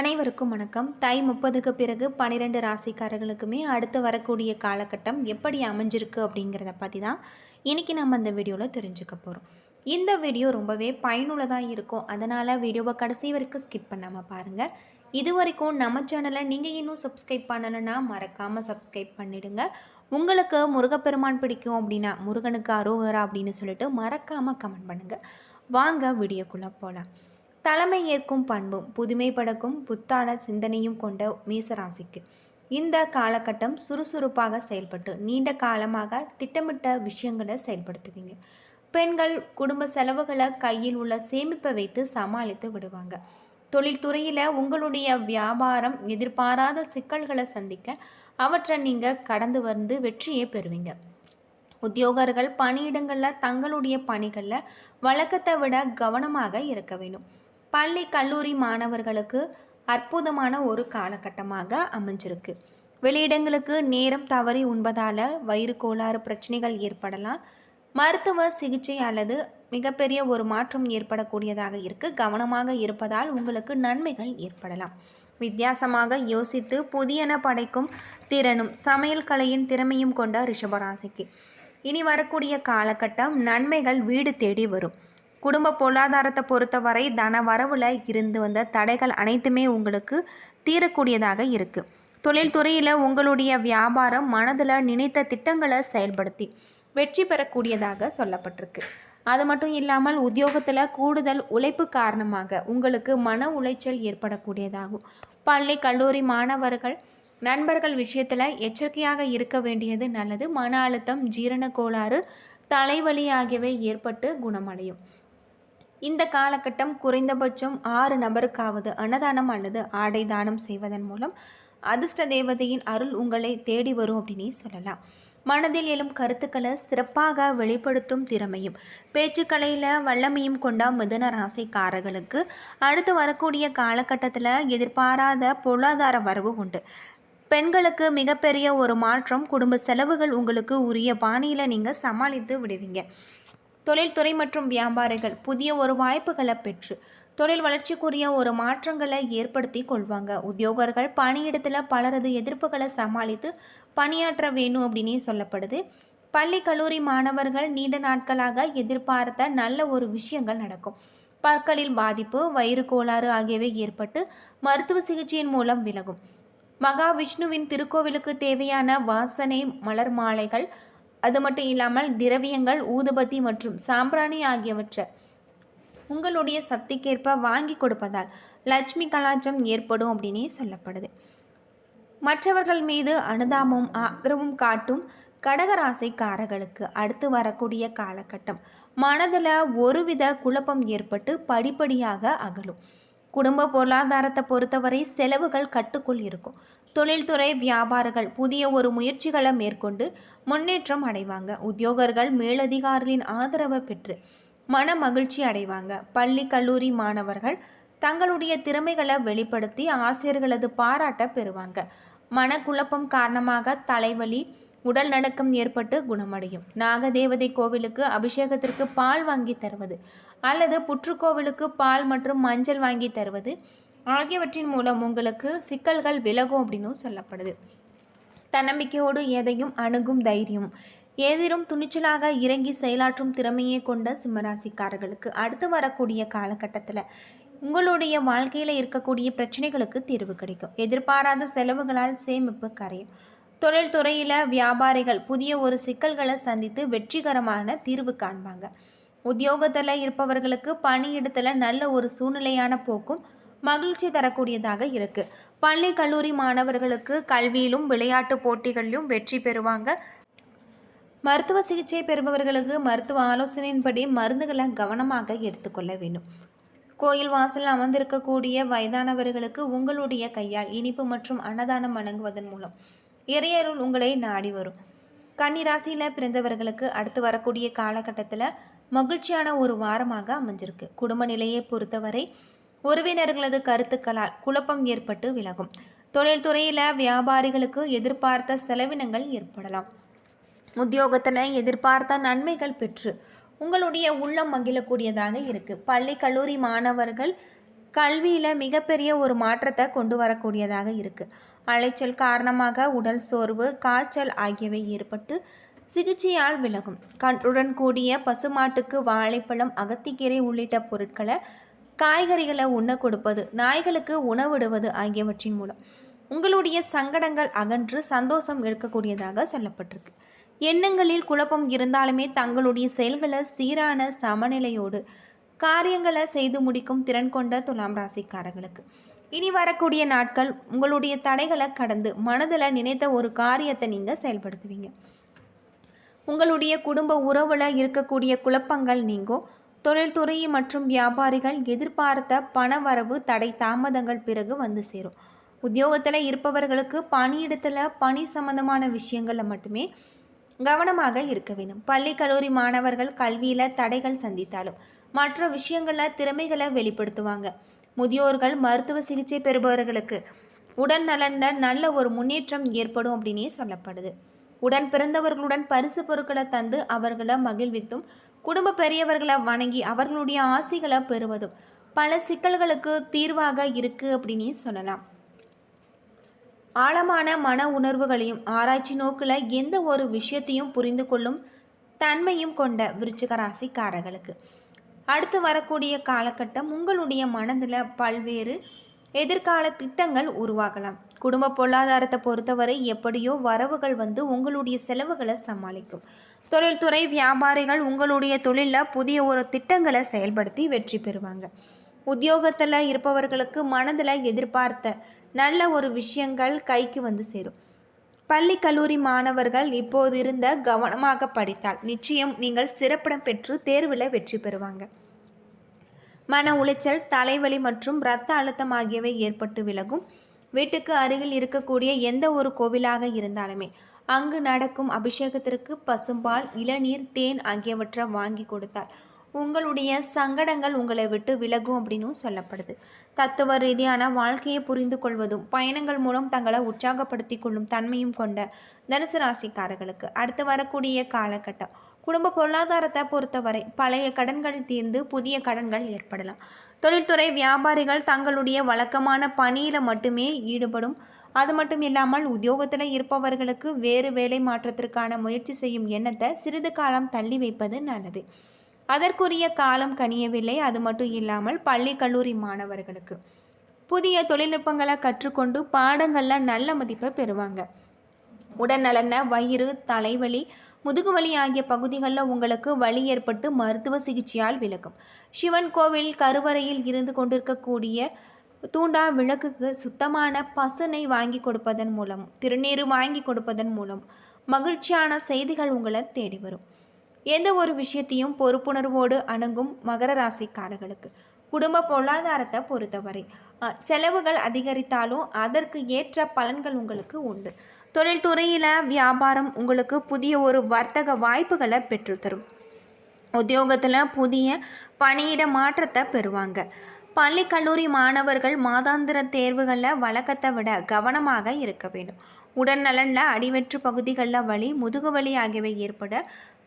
அனைவருக்கும் வணக்கம். தை முப்பதுக்கு பிறகு பன்னிரெண்டு ராசிக்காரர்களுக்குமே அடுத்து வரக்கூடிய காலகட்டம் எப்படி அமைஞ்சிருக்கு அப்படிங்கிறத பற்றி தான் இன்றைக்கி நம்ம இந்த வீடியோவில் தெரிஞ்சுக்க போகிறோம் இந்த வீடியோ ரொம்பவே பயனுள்ளதாக இருக்கும். அதனால் வீடியோவை கடைசி வரைக்கும் ஸ்கிப் பண்ணாமல் பாருங்கள் இது வரைக்கும் நம்ம சேனலை நீங்கள் இன்னும் சப்ஸ்கிரைப் பண்ணலைன்னா மறக்காமல் சப்ஸ்கிரைப் பண்ணிவிடுங்க உங்களுக்கு முருகப்பெருமான் பிடிக்கும் அப்படின்னா முருகனுக்கு அரோகரா அப்படின்னு சொல்லிட்டு மறக்காமல் கமெண்ட் பண்ணுங்கள் வாங்க வீடியோக்குள்ளே போகலாம் தலைமை ஏற்கும் பண்பும் புதுமை படக்கும் புத்தான சிந்தனையும் கொண்ட மேசராசிக்கு. இந்த காலகட்டம் சுறுசுறுப்பாக செயல்பட்டு நீண்ட காலமாக திட்டமிட்ட விஷயங்களை செயல்படுத்துவீங்க. பெண்கள் குடும்ப செலவுகளை கையில் உள்ள சேமிப்பை வைத்து சமாளித்து விடுவாங்க. தொழில்துறையில் உங்களுடைய வியாபாரம் எதிர்பாராத சிக்கல்களை சந்திக்க அவற்றை நீங்கள் கடந்து வந்து வெற்றியை பெறுவீங்க. உத்தியோகர்கள் பணியிடங்களில் தங்களுடைய பணிகளில் வழக்கத்தை விட கவனமாக இருக்க வேண்டும். பள்ளி கல்லூரி மாணவர்களுக்கு அற்புதமான ஒரு காலகட்டமாக அமைஞ்சிருக்கு. வெளியிடங்களுக்கு நேரம் தவறி உண்பதால் வயிறு கோளாறு பிரச்சனைகள் ஏற்படலாம். மருத்துவ சிகிச்சை அல்லது மிகப்பெரிய ஒரு மாற்றம் ஏற்படக்கூடியதாக இருக்கு. கவனமாக இருப்பதால் உங்களுக்கு நன்மைகள் ஏற்படலாம். வித்தியாசமாக யோசித்து புதியன படைக்கும் திறனும் சமையல் கலையின் திறமையும் கொண்ட ரிஷபராசிக்கு. இனி வரக்கூடிய காலகட்டம் நன்மைகள் வீடு தேடி வரும். குடும்ப பொருளாதாரத்தை பொறுத்தவரை தன வரவில் இருந்து வந்த தடைகள் அனைத்துமே உங்களுக்கு தீரக்கூடியதாக இருக்குது தொழில்துறையில் உங்களுடைய வியாபாரம் மனதில் நினைத்த திட்டங்களை செயல்படுத்தி வெற்றி பெறக்கூடியதாக சொல்லப்பட்டிருக்கு. அது மட்டும் இல்லாமல் உத்தியோகத்தில் கூடுதல் உழைப்பு காரணமாக உங்களுக்கு மன உளைச்சல் ஏற்படக்கூடியதாகும். பள்ளி கல்லூரி மாணவர்கள் நண்பர்கள் விஷயத்தில் எச்சரிக்கையாக இருக்க வேண்டியது நல்லது. மன அழுத்தம் ஜீரண கோளாறு தலைவலி ஆகியவை ஏற்பட்டு குணமடையும். இந்த காலகட்டம் குறைந்தபட்சம் ஆறு நபருக்காவது அன்னதானம் அல்லது ஆடை தானம் செய்வதன் மூலம் அதிர்ஷ்ட தேவதையின் அருள் உங்களை தேடி வரும் அப்படின்னே சொல்லலாம். மனதில் எழும் கருத்துக்களை சிறப்பாக வெளிப்படுத்தும் திறமையும் பேச்சுக்கலையில் வல்லமையும் கொண்ட மிதுன ராசிக்காரர்களுக்கு அடுத்து வரக்கூடிய காலகட்டத்தில் எதிர்பாராத பொருளாதார வரவு உண்டு. பெண்களுக்கு மிகப்பெரிய ஒரு மாற்றம் குடும்ப செலவுகள் உங்களுக்கு உரிய பாணியில் நீங்கள் சமாளித்து விடுவீங்க. தொழில்துறை மற்றும் வியாபாரிகள் புதிய ஒரு வாய்ப்புகளை பெற்று தொழில் வளர்ச்சிக்குரிய ஒரு மாற்றங்களை ஏற்படுத்தி கொள்வாங்க. உத்தியோகர்கள் பணியிடத்தில் பலரது எதிர்ப்புகளை சமாளித்து பணியாற்ற வேணும் அப்படின்னே சொல்லப்படுது. பள்ளி கல்லூரி மாணவர்கள் நீண்ட நாட்களாக எதிர்பார்த்த நல்ல ஒரு விஷயங்கள் நடக்கும். பற்களில் பாதிப்பு வயிறு கோளாறு ஆகியவை ஏற்பட்டு மருத்துவ சிகிச்சையின் மூலம் விலகும். மகாவிஷ்ணுவின் திருக்கோவிலுக்கு தேவையான வாசனை மலர் மாலைகள் அது மட்டும் இல்லாமல் திரவியங்கள் ஊதுபத்தி மற்றும் சாம்பிராணி ஆகியவற்றை உங்களுடைய சக்திக்கேற்ப வாங்கி கொடுப்பதால் லட்சுமி கலாச்சம் ஏற்படும் அப்படின்னே சொல்லப்படுது. மற்றவர்கள் மீது அனுதாபமும் ஆதரவும் காட்டும் கடகராசிக்காரர்களுக்கு அடுத்து வரக்கூடிய காலகட்டம். மனதில் ஒருவித குழப்பம் ஏற்பட்டு படிப்படியாக அகலும். குடும்ப பொருளாதாரத்தை பொறுத்தவரை செலவுகள் கட்டுக்குள் இருக்கும். தொழில்துறை வியாபாரிகள் புதிய ஒரு முயற்சிகளை மேற்கொண்டு முன்னேற்றம் அடைவாங்க. உத்தியோகர்கள் மேலதிகாரிகளின் ஆதரவை பெற்று மன மகிழ்ச்சி அடைவாங்க. பள்ளி கல்லூரி மாணவர்கள் தங்களுடைய திறமைகளை வெளிப்படுத்தி ஆசிரியர்களது பாராட்ட பெறுவாங்க. மனக்குழப்பம் காரணமாக தலைவலி உடல் நடுக்கம் ஏற்பட்டு குணமடையும். நாகதேவதை கோவிலுக்கு அபிஷேகத்திற்கு பால் வாங்கி தருவது அல்லது புற்றுக்கோவிலுக்கு பால் மற்றும் மஞ்சள் வாங்கி தருவது ஆகியவற்றின் மூலம் உங்களுக்கு சிக்கல்கள் விலகும் அப்படின்னும் சொல்லப்படுது. தன்னம்பிக்கையோடு எதையும் அணுகும் தைரியம். ஏதிரும் துணிச்சலாக இறங்கி செயலாற்றும் திறமையை கொண்ட சிம்மராசிக்காரர்களுக்கு அடுத்து வரக்கூடிய காலகட்டத்தில் உங்களுடைய வாழ்க்கையில் இருக்கக்கூடிய பிரச்சனைகளுக்கு தீர்வு கிடைக்கும். எதிர்பாராத செலவுகளால் சேமிப்பு கரையும். தொழில்துறையில் வியாபாரிகள் புதிய ஒரு சிக்கல்களை சந்தித்து வெற்றிகரமான தீர்வு காண்பாங்க. உத்தியோகத்தில் இருப்பவர்களுக்கு பணியிடத்தில் நல்ல ஒரு சூழ்நிலையான போக்கும் மகிழ்ச்சி தரக்கூடியதாக இருக்குது பள்ளி கல்லூரி மாணவர்களுக்கு கல்வியிலும் விளையாட்டு போட்டிகளிலும் வெற்றி பெறுவாங்க. மருத்துவ சிகிச்சை பெறுபவர்களுக்கு மருத்துவ ஆலோசனையின்படி மருந்துகளை கவனமாக எடுத்துக்கொள்ள வேண்டும். கோயில் வாசல் அமர்ந்திருக்கக்கூடிய வயதானவர்களுக்கு உங்களுடைய கையால் இனிப்பு மற்றும் அன்னதானம் வழங்குவதன் மூலம் இறையருள் உங்களை நாடி வரும். கன்னிராசியில் பிறந்தவர்களுக்கு அடுத்து வரக்கூடிய காலகட்டத்தில் மகிழ்ச்சியான ஒரு வாரமாக அமைஞ்சிருக்கு. குடும்ப நிலையை பொறுத்தவரை உறவினர்களது கருத்துக்களால் குழப்பம் ஏற்பட்டு விலகும். தொழில்துறையில் வியாபாரிகளுக்கு எதிர்பார்த்த செலவினங்கள் ஏற்படலாம். உத்தியோகத்தில் எதிர்பார்த்த நன்மைகள் பெற்று உங்களுடைய உள்ளம் மகிழக்கூடியதாக இருக்குது பள்ளி கல்லூரி மாணவர்கள் கல்வியில் மிகப்பெரிய ஒரு மாற்றத்தை கொண்டு வரக்கூடியதாக இருக்குது அலைச்சல் காரணமாக உடல் சோர்வு காய்ச்சல் ஆகியவை ஏற்பட்டு சிகிச்சையால் விலகும். கன்றுடன் கூடிய பசுமாட்டுக்கு வாழைப்பழம் அகத்திக்கீரை உள்ளிட்ட பொருட்களை காய்கறிகளை உண்ண கொடுப்பது நாய்களுக்கு உணவிடுவது ஆகியவற்றின் மூலம். உங்களுடைய சங்கடங்கள் அகன்று சந்தோஷம் இருக்கக்கூடியதாக சொல்லப்பட்டிருக்கு. எண்ணங்களில் குழப்பம் இருந்தாலுமே தங்களுடைய செயல்களை சீரான சமநிலையோடு காரியங்களை செய்து முடிக்கும் திறன் கொண்ட துலாம் ராசிக்காரர்களுக்கு. இனி வரக்கூடிய நாட்கள் உங்களுடைய தடைகளை கடந்து மனதில் நினைத்த ஒரு காரியத்தை நீங்கள் செயல்படுத்துவீங்க. உங்களுடைய குடும்ப உறவில் இருக்கக்கூடிய குழப்பங்கள் நீங்கும். தொழில்துறை மற்றும் வியாபாரிகள் எதிர்பார்த்த பண வரவு தடை தாமதங்கள் பிறகு வந்து சேரும். உத்தியோகத்தில் இருப்பவர்களுக்கு பணியிடத்தில் பணி சம்பந்தமான விஷயங்களில் மட்டுமே கவனமாக இருக்க வேண்டும். பள்ளி கல்லூரி மாணவர்கள் கல்வியில் தடைகள் சந்தித்தாலும் மற்ற விஷயங்களில் திறமைகளை வெளிப்படுத்துவாங்க. முதியோர்கள் மருத்துவ சிகிச்சை பெறுபவர்களுக்கு உடல் நலனில் நல்ல ஒரு முன்னேற்றம் ஏற்படும் அப்படின்னே சொல்லப்படுது. உடன் பிறந்தவர்களுடன் பரிசு பொருட்களை தந்து அவர்களை மகிழ்வித்தும் குடும்ப பெரியவர்களை வணங்கி அவர்களுடைய ஆசைகளை பெறுவதும் பல சிக்கல்களுக்கு தீர்வாக இருக்கு அப்படின்னே சொல்லலாம். ஆழமான மன உணர்வுகளையும் ஆராய்ச்சி நோக்கில் எந்த ஒரு விஷயத்தையும் புரிந்து கொள்ளும் தன்மையும் கொண்ட விருச்சிக ராசிக்காரர்களுக்கு. அடுத்து வரக்கூடிய காலகட்டம் உங்களுடைய மனதில் பல்வேறு எதிர்கால திட்டங்கள் உருவாகலாம். குடும்ப பொருளாதாரத்தை பொறுத்தவரை எப்படியோ வரவுகள் வந்து உங்களுடைய செலவுகளை சமாளிக்கும். தொழில்துறை வியாபாரிகள் உங்களுடைய தொழிலில் புதிய ஒரு திட்டங்களை செயல்படுத்தி வெற்றி பெறுவாங்க. உத்தியோகத்தில் இருப்பவர்களுக்கு மனதில் எதிர்பார்த்த நல்ல ஒரு விஷயங்கள் கைக்கு வந்து சேரும். பள்ளி கல்லூரி மாணவர்கள் இப்போது இருந்த கவனமாக படித்தால் நிச்சயம் நீங்கள் சிறப்பிடம் பெற்று தேர்வில் வெற்றி பெறுவாங்க. மன உளைச்சல் தலைவலி மற்றும் இரத்த அழுத்தம் ஆகியவை ஏற்பட்டு விலகும். வீட்டுக்கு அருகில் இருக்கக்கூடிய எந்த ஒரு கோவிலாக இருந்தாலுமே அங்கு நடக்கும் அபிஷேகத்திற்கு பசும்பால் இளநீர் தேன் ஆகியவற்றை வாங்கி கொடுத்தால் உங்களுடைய சங்கடங்கள் உங்களை விட்டு விலகும் அப்படின்னும் சொல்லப்படுது. தத்துவ ரீதியான வாழ்க்கையை புரிந்து கொள்வதும் பயணங்கள் மூலம் தங்களை உற்சாகப்படுத்தி கொள்ளும் தன்மையும் கொண்ட தனுசு ராசிக்காரர்களுக்கு அடுத்து வரக்கூடிய காலகட்டம். குடும்ப பொருளாதாரத்தை பொறுத்தவரை பழைய கடன்கள் தீர்ந்து புதிய கடன்கள் ஏற்படலாம். தொழில்துறை வியாபாரிகள் தங்களுடைய வழக்கமான பணியில் மட்டுமே ஈடுபடும். அது மட்டும் இல்லாமல் உத்தியோகத்தில் இருப்பவர்களுக்கு வேறு வேலை மாற்றத்திற்கான முயற்சி செய்யும் எண்ணத்தை சிறிது காலம் தள்ளி வைப்பது நல்லது. அதற்குரிய காலம் கனியவில்லை. அது மட்டும் இல்லாமல் பள்ளி கல்லூரி மாணவர்களுக்கு. புதிய தொழில்நுட்பங்களை கற்றுக்கொண்டு பாடங்களில் நல்ல மதிப்பை பெறுவாங்க. உடல்நலன வயிறு தலைவலி முதுகுவலி ஆகிய பகுதிகளில் உங்களுக்கு வலி ஏற்பட்டு மருத்துவ சிகிச்சையால் விலகும். சிவன் கோவில் கருவறையில் இருந்து கொண்டிருக்கக்கூடிய தூண்டா விளக்குக்கு சுத்தமான பசுனை வாங்கி கொடுப்பதன் மூலம் திருநீர் வாங்கி கொடுப்பதன் மூலம் மகிழ்ச்சியான செய்திகள் உங்களை தேடி வரும். எந்த ஒரு விஷயத்தையும் பொறுப்புணர்வோடு அணுகும் மகர ராசிக்காரர்களுக்கு. குடும்ப பொருளாதாரத்தை பொறுத்தவரை செலவுகள் அதிகரித்தாலும் அதற்கு ஏற்ற பலன்கள் உங்களுக்கு உண்டு. தொழில்துறையில் வியாபாரம் உங்களுக்கு புதிய ஒரு வர்த்தக வாய்ப்புகளை பெற்றுத்தரும். உத்தியோகத்தில் புதிய பணியிட மாற்றத்தை பெறுவாங்க. பள்ளி கல்லூரி மாணவர்கள் மாதாந்திர தேர்வுகளில் வழக்கத்தை விட கவனமாக இருக்க வேண்டும். உடல் நலனில் அடிவெற்று பகுதிகளில் வலி முதுகு வலி ஆகியவை ஏற்பட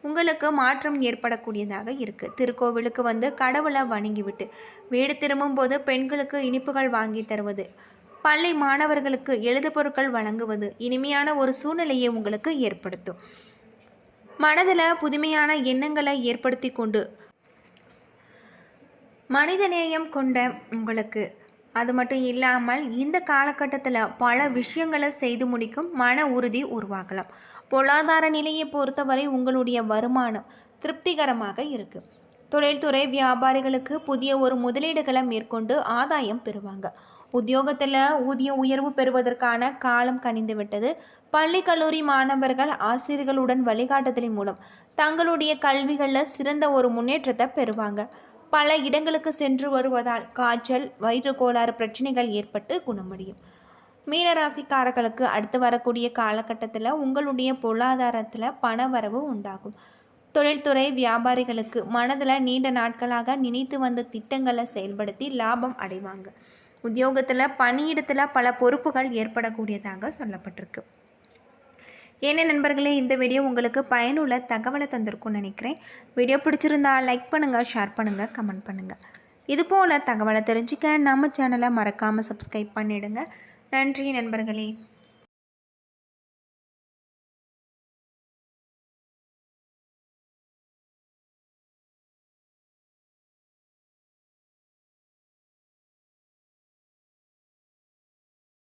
உங்களுக்கு மாற்றம் ஏற்படக்கூடியதாக இருக்குது திருக்கோவிலுக்கு வந்து கடவுளை வணங்கிவிட்டு வீடு திரும்பும்போது பெண்களுக்கு இனிப்புகள் வாங்கி தருவது பள்ளி மாணவர்களுக்கு எழுது பொருட்கள் வழங்குவது இனிமையான ஒரு சூழ்நிலையை உங்களுக்கு ஏற்படுத்தும். மனதில் புதுமையான எண்ணங்களை ஏற்படுத்தி கொண்டு மனிதநேயம் கொண்ட உங்களுக்கு. அது மட்டும் இல்லாமல் இந்த காலகட்டத்தில் பல விஷயங்களை செய்து முடிக்கும் மன உறுதி உருவாகலாம் பொருளாதார நிலையை பொறுத்தவரை உங்களுடைய வருமானம் திருப்திகரமாக இருக்குது தொழில்துறை வியாபாரிகளுக்கு புதிய ஒரு முதலீடுகளை மேற்கொண்டு ஆதாயம் பெறுவாங்க. உத்தியோகத்தில் ஊதிய உயர்வு பெறுவதற்கான காலம் கனிந்துவிட்டது. பள்ளி கல்லூரி மாணவர்கள் ஆசிரியர்களுடன் வழிகாட்டுதலின் மூலம் தங்களுடைய கல்விகளில் சிறந்த ஒரு முன்னேற்றத்தை பெறுவாங்க. பல இடங்களுக்கு சென்று வருவதால் காய்ச்சல் வயிற்று கோளாறு பிரச்சனைகள் ஏற்பட்டு குணமடையும். மீனராசிக்காரர்களுக்கு அடுத்து வரக்கூடிய காலகட்டத்தில் உங்களுடைய பொருளாதாரத்தில் பண வரவு உண்டாகும். தொழில்துறை வியாபாரிகளுக்கு மனதில் நீண்ட நாட்களாக நினைத்து வந்த திட்டங்களை செயல்படுத்தி லாபம் அடைவாங்க. உத்தியோகத்தில் பணியிடத்தில் பல பொறுப்புகள் ஏற்படக்கூடியதாக சொல்லப்பட்டிருக்கு. என்ன நண்பர்களே இந்த வீடியோ உங்களுக்கு பயனுள்ள தகவலை தந்திருக்கும்னு நினைக்கிறேன். வீடியோ பிடிச்சிருந்தா லைக் பண்ணுங்கள் ஷேர் பண்ணுங்கள் கமெண்ட் பண்ணுங்கள் இதுபோல் தகவலை தெரிஞ்சுக்க நம்ம சேனலை மறக்காமல் சப்ஸ்கிரைப் பண்ணிவிடுங்க நன்றி நண்பர்களே.